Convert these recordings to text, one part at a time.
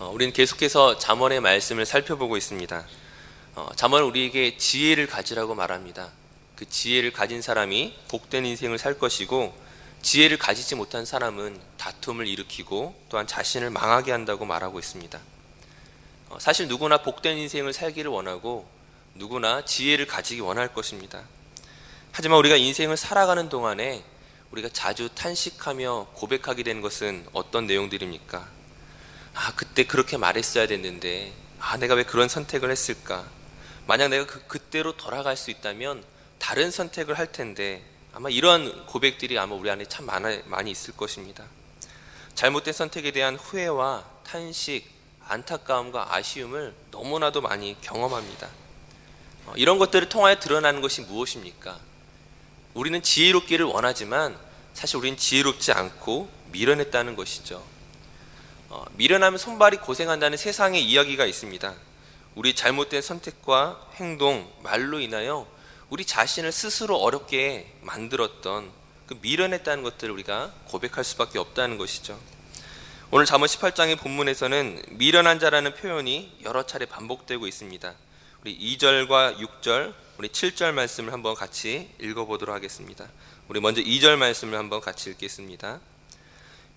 어, 우리는 계속해서 잠언의 말씀을 살펴보고 있습니다. 어, 잠언은 우리에게 지혜를 가지라고 말합니다. 그 지혜를 가진 사람이 복된 인생을 살 것이고 지혜를 가지지 못한 사람은 다툼을 일으키고 또한 자신을 망하게 한다고 말하고 있습니다. 어, 사실 누구나 복된 인생을 살기를 원하고 누구나 지혜를 가지기 원할 것입니다. 하지만 우리가 인생을 살아가는 동안에 우리가 자주 탄식하며 고백하게 되는 것은 어떤 내용들입니까? 아, 그때 그렇게 말했어야 됐는데, 아, 내가 왜 그런 선택을 했을까? 만약 내가 그, 그때로 돌아갈 수 있다면 다른 선택을 할 텐데, 아마 이런 고백들이 아마 우리 안에 참 많아, 많이 있을 것입니다. 잘못된 선택에 대한 후회와 탄식, 안타까움과 아쉬움을 너무나도 많이 경험합니다. 어, 이런 것들을 통하여 드러나는 것이 무엇입니까? 우리는 지혜롭기를 원하지만 사실 우리는 지혜롭지 않고 미련했다는 것이죠. 어, 미련하면 손발이 고생한다는 세상의 이야기가 있습니다. 우리 잘못된 선택과 행동, 말로 인하여 우리 자신을 스스로 어렵게 만들었던 그 미련했다는 것들을 우리가 고백할 수밖에 없다는 것이죠. 오늘 잠언 18장의 본문에서는 미련한 자라는 표현이 여러 차례 반복되고 있습니다. 우리 2절과 6절, 우리 7절 말씀을 한번 같이 읽어보도록 하겠습니다. 우리 먼저 2절 말씀을 한번 같이 읽겠습니다.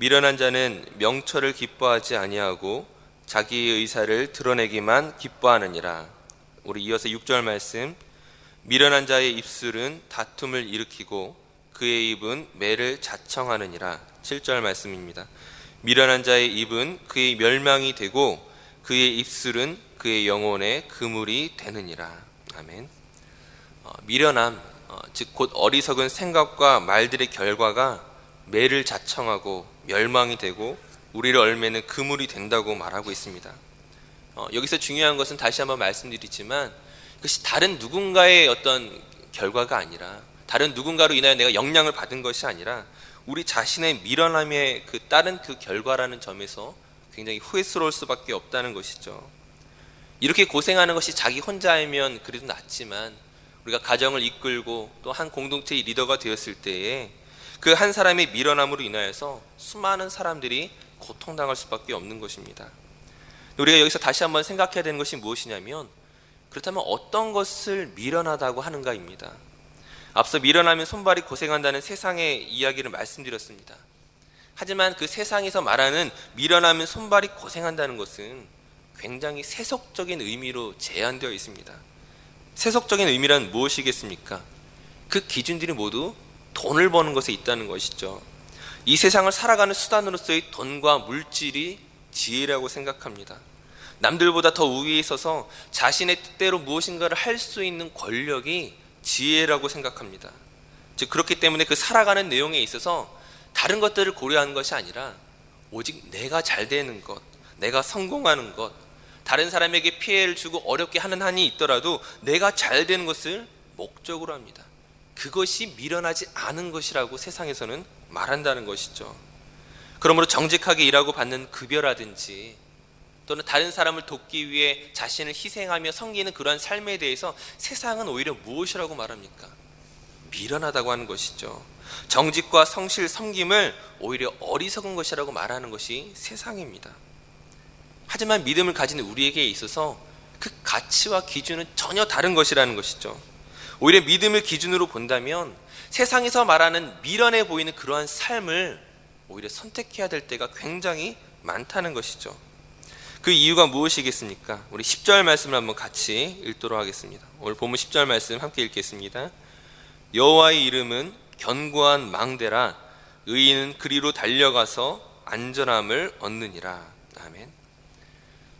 미련한 자는 명철을 기뻐하지 아니하고 자기의 의사를 드러내기만 기뻐하느니라. 우리 이어서 6절 말씀. 미련한 자의 입술은 다툼을 일으키고 그의 입은 매를 자청하느니라. 7절 말씀입니다. 미련한 자의 입은 그의 멸망이 되고 그의 입술은 그의 영혼의 그물이 되느니라. 아멘. 어, 미련함, 어, 즉곧 어리석은 생각과 말들의 결과가 매를 자청하고 멸망이 되고 우리를 얼매는 그물이 된다고 말하고 있습니다. 어, 여기서 중요한 것은 다시 한번 말씀드리지만 그것이 다른 누군가의 어떤 결과가 아니라 다른 누군가로 인하여 내가 영향을 받은 것이 아니라 우리 자신의 미련함에 그 따른 그 결과라는 점에서 굉장히 후회스러울 수밖에 없다는 것이죠. 이렇게 고생하는 것이 자기 혼자이면 그래도 낫지만 우리가 가정을 이끌고 또 한 공동체의 리더가 되었을 때에 그 한 사람의 미련함으로 인하여서 수많은 사람들이 고통당할 수밖에 없는 것입니다. 우리가 여기서 다시 한번 생각해야 되는 것이 무엇이냐면 그렇다면 어떤 것을 미련하다고 하는가입니다. 앞서 미련하면 손발이 고생한다는 세상의 이야기를 말씀드렸습니다. 하지만 그 세상에서 말하는 미련하면 손발이 고생한다는 것은 굉장히 세속적인 의미로 제한되어 있습니다. 세속적인 의미란 무엇이겠습니까? 그 기준들이 모두 돈을 버는 것에 있다는 것이죠. 이 세상을 살아가는 수단으로서의 돈과 물질이 지혜라고 생각합니다. 남들보다 더 우위에 있어서 자신의 뜻대로 무엇인가를 할 수 있는 권력이 지혜라고 생각합니다. 즉 그렇기 때문에 그 살아가는 내용에 있어서 다른 것들을 고려하는 것이 아니라 오직 내가 잘 되는 것, 내가 성공하는 것, 다른 사람에게 피해를 주고 어렵게 하는 한이 있더라도 내가 잘 되는 것을 목적으로 합니다. 그것이 미련하지 않은 것이라고 세상에서는 말한다는 것이죠. 그러므로 정직하게 일하고 받는 급여라든지 또는 다른 사람을 돕기 위해 자신을 희생하며 섬기는 그러한 삶에 대해서 세상은 오히려 무엇이라고 말합니까? 미련하다고 하는 것이죠. 정직과 성실, 섬김을 오히려 어리석은 것이라고 말하는 것이 세상입니다. 하지만 믿음을 가진 우리에게 있어서 그 가치와 기준은 전혀 다른 것이라는 것이죠. 오히려 믿음을 기준으로 본다면 세상에서 말하는 미련해 보이는 그러한 삶을 오히려 선택해야 될 때가 굉장히 많다는 것이죠. 그 이유가 무엇이겠습니까? 우리 10절 말씀을 한번 같이 읽도록 하겠습니다. 오늘 본문 10절 말씀 함께 읽겠습니다. 여호와의 이름은 견고한 망대라 의인은 그리로 달려가서 안전함을 얻느니라. 아멘.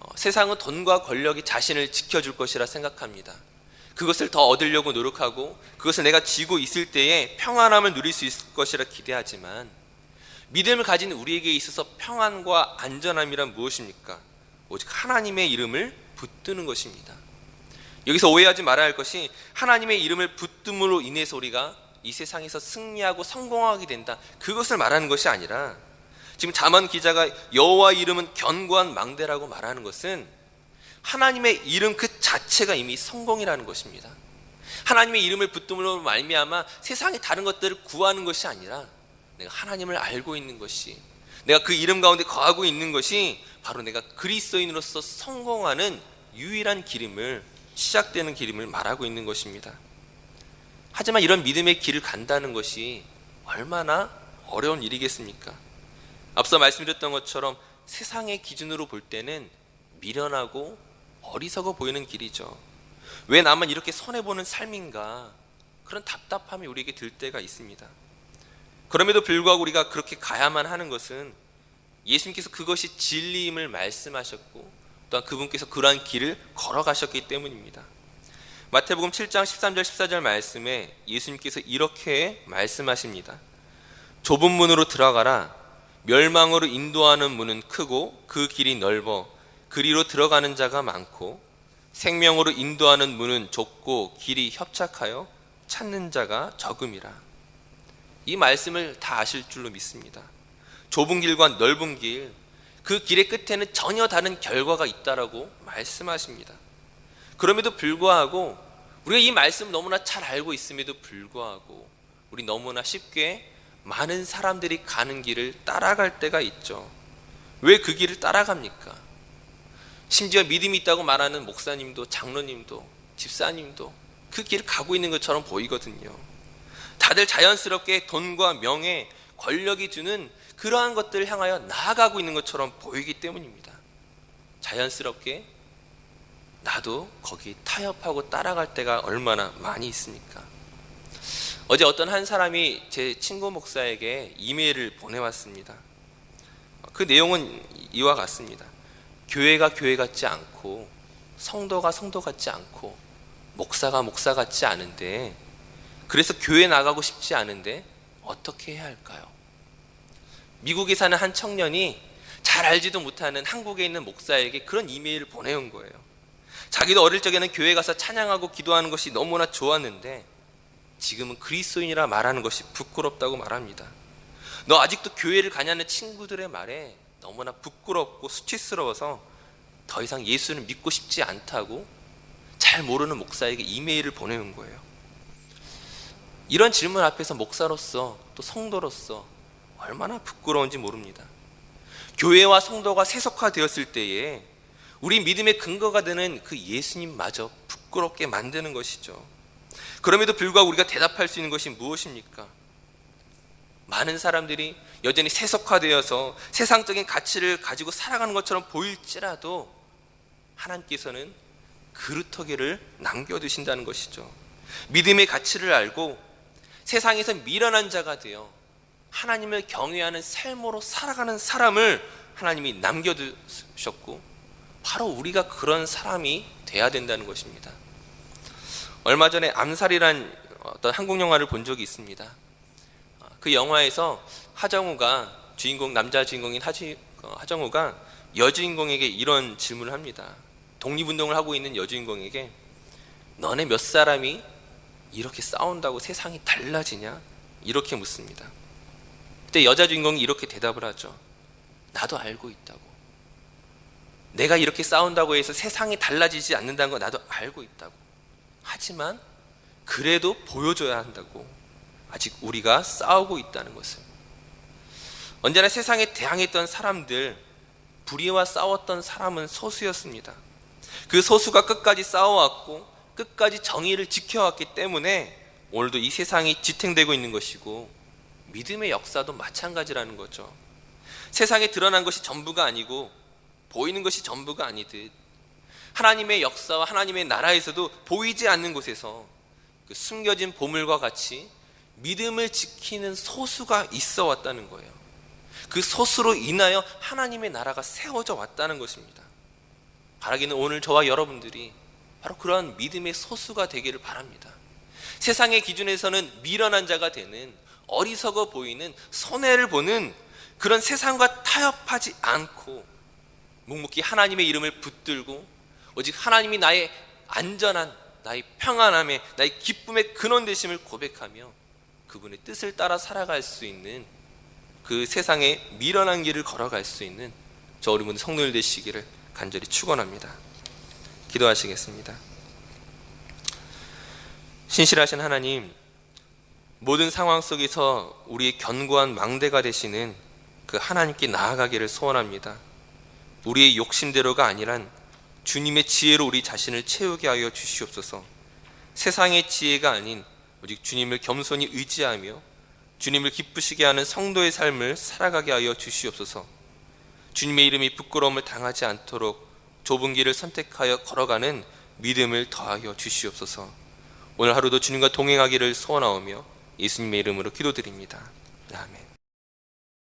어, 세상은 돈과 권력이 자신을 지켜줄 것이라 생각합니다. 그것을 더 얻으려고 노력하고 그것을 내가 쥐고 있을 때에 평안함을 누릴 수 있을 것이라 기대하지만 믿음을 가진 우리에게 있어서 평안과 안전함이란 무엇입니까? 오직 하나님의 이름을 붙드는 것입니다. 여기서 오해하지 말아야 할 것이 하나님의 이름을 붙듦으로 인해서 우리가 이 세상에서 승리하고 성공하게 된다. 그것을 말하는 것이 아니라 지금 자만 기자가 여호와 이름은 견고한 망대라고 말하는 것은 하나님의 이름 그 자체가 이미 성공이라는 것입니다. 하나님의 이름을 붙듦으로 말미암아 세상의 다른 것들을 구하는 것이 아니라 내가 하나님을 알고 있는 것이 내가 그 이름 가운데 거하고 있는 것이 바로 내가 그리스도인으로서 성공하는 유일한 기름을 시작되는 기름을 말하고 있는 것입니다. 하지만 이런 믿음의 길을 간다는 것이 얼마나 어려운 일이겠습니까? 앞서 말씀드렸던 것처럼 세상의 기준으로 볼 때는 미련하고 어리석어 보이는 길이죠. 왜 나만 이렇게 손해 보는 삶인가? 그런 답답함이 우리에게 들 때가 있습니다. 그럼에도 불구하고 우리가 그렇게 가야만 하는 것은 예수님께서 그것이 진리임을 말씀하셨고 또한 그분께서 그러한 길을 걸어가셨기 때문입니다. 마태복음 7장 13절 14절 말씀에 예수님께서 이렇게 말씀하십니다. 좁은 문으로 들어가라. 멸망으로 인도하는 문은 크고 그 길이 넓어 그리로 들어가는 자가 많고 생명으로 인도하는 문은 좁고 길이 협착하여 찾는 자가 적음이라. 이 말씀을 다 아실 줄로 믿습니다. 좁은 길과 넓은 길, 그 길의 끝에는 전혀 다른 결과가 있다라고 말씀하십니다. 그럼에도 불구하고 우리가 이 말씀 너무나 잘 알고 있음에도 불구하고 우리 너무나 쉽게 많은 사람들이 가는 길을 따라갈 때가 있죠. 왜 그 길을 따라갑니까? 심지어 믿음이 있다고 말하는 목사님도 장로님도 집사님도 그 길을 가고 있는 것처럼 보이거든요. 다들 자연스럽게 돈과 명예, 권력이 주는 그러한 것들을 향하여 나아가고 있는 것처럼 보이기 때문입니다. 자연스럽게 나도 거기 타협하고 따라갈 때가 얼마나 많이 있습니까? 어제 어떤 한 사람이 제 친구 목사에게 이메일을 보내왔습니다. 그 내용은 이와 같습니다. 교회가 교회 같지 않고 성도가 성도 같지 않고 목사가 목사 같지 않은데 그래서 교회 나가고 싶지 않은데 어떻게 해야 할까요? 미국에 사는 한 청년이 잘 알지도 못하는 한국에 있는 목사에게 그런 이메일을 보내온 거예요. 자기도 어릴 적에는 교회 가서 찬양하고 기도하는 것이 너무나 좋았는데 지금은 그리스도인이라 말하는 것이 부끄럽다고 말합니다. 너 아직도 교회를 가냐는 친구들의 말에 너무나 부끄럽고 수치스러워서 더 이상 예수를 믿고 싶지 않다고 잘 모르는 목사에게 이메일을 보내는 거예요. 이런 질문 앞에서 목사로서 또 성도로서 얼마나 부끄러운지 모릅니다. 교회와 성도가 세속화되었을 때에 우리 믿음의 근거가 되는 그 예수님마저 부끄럽게 만드는 것이죠. 그럼에도 불구하고 우리가 대답할 수 있는 것이 무엇입니까? 많은 사람들이 여전히 세속화되어서 세상적인 가치를 가지고 살아가는 것처럼 보일지라도 하나님께서는 그루터기를 남겨두신다는 것이죠. 믿음의 가치를 알고 세상에서 미련한 자가 되어 하나님을 경외하는 삶으로 살아가는 사람을 하나님이 남겨두셨고 바로 우리가 그런 사람이 돼야 된다는 것입니다. 얼마 전에 암살이란 어떤 한국 영화를 본 적이 있습니다. 그 영화에서 하정우가 주인공 남자 주인공인 하지, 어, 하정우가 여주인공에게 이런 질문을 합니다. 독립운동을 하고 있는 여주인공에게 너네 몇 사람이 이렇게 싸운다고 세상이 달라지냐? 이렇게 묻습니다. 그때 여자 주인공이 이렇게 대답을 하죠. 나도 알고 있다고. 내가 이렇게 싸운다고 해서 세상이 달라지지 않는다는 거 나도 알고 있다고. 하지만 그래도 보여줘야 한다고. 아직 우리가 싸우고 있다는 것을. 언제나 세상에 대항했던 사람들, 불의와 싸웠던 사람은 소수였습니다. 그 소수가 끝까지 싸워왔고 끝까지 정의를 지켜왔기 때문에 오늘도 이 세상이 지탱되고 있는 것이고 믿음의 역사도 마찬가지라는 거죠. 세상에 드러난 것이 전부가 아니고 보이는 것이 전부가 아니듯 하나님의 역사와 하나님의 나라에서도 보이지 않는 곳에서 그 숨겨진 보물과 같이 믿음을 지키는 소수가 있어 왔다는 거예요. 그 소수로 인하여 하나님의 나라가 세워져 왔다는 것입니다. 바라기는 오늘 저와 여러분들이 바로 그러한 믿음의 소수가 되기를 바랍니다. 세상의 기준에서는 미련한 자가 되는 어리석어 보이는 손해를 보는 그런 세상과 타협하지 않고 묵묵히 하나님의 이름을 붙들고 오직 하나님이 나의 안전한 나의 평안함에 나의 기쁨의 근원 되심을 고백하며 그분의 뜻을 따라 살아갈 수 있는 그 세상의 미련한 길을 걸어갈 수 있는 저 우리 성도들 되시기를 간절히 축원합니다. 기도하시겠습니다. 신실하신 하나님, 모든 상황 속에서 우리의 견고한 망대가 되시는 그 하나님께 나아가기를 소원합니다. 우리의 욕심대로가 아니란 주님의 지혜로 우리 자신을 채우게 하여 주시옵소서. 세상의 지혜가 아닌 오직 주님을 겸손히 의지하며 주님을 기쁘시게 하는 성도의 삶을 살아가게 하여 주시옵소서. 주님의 이름이 부끄러움을 당하지 않도록 좁은 길을 선택하여 걸어가는 믿음을 더하여 주시옵소서. 오늘 하루도 주님과 동행하기를 소원하오며 예수님의 이름으로 기도드립니다. 아멘.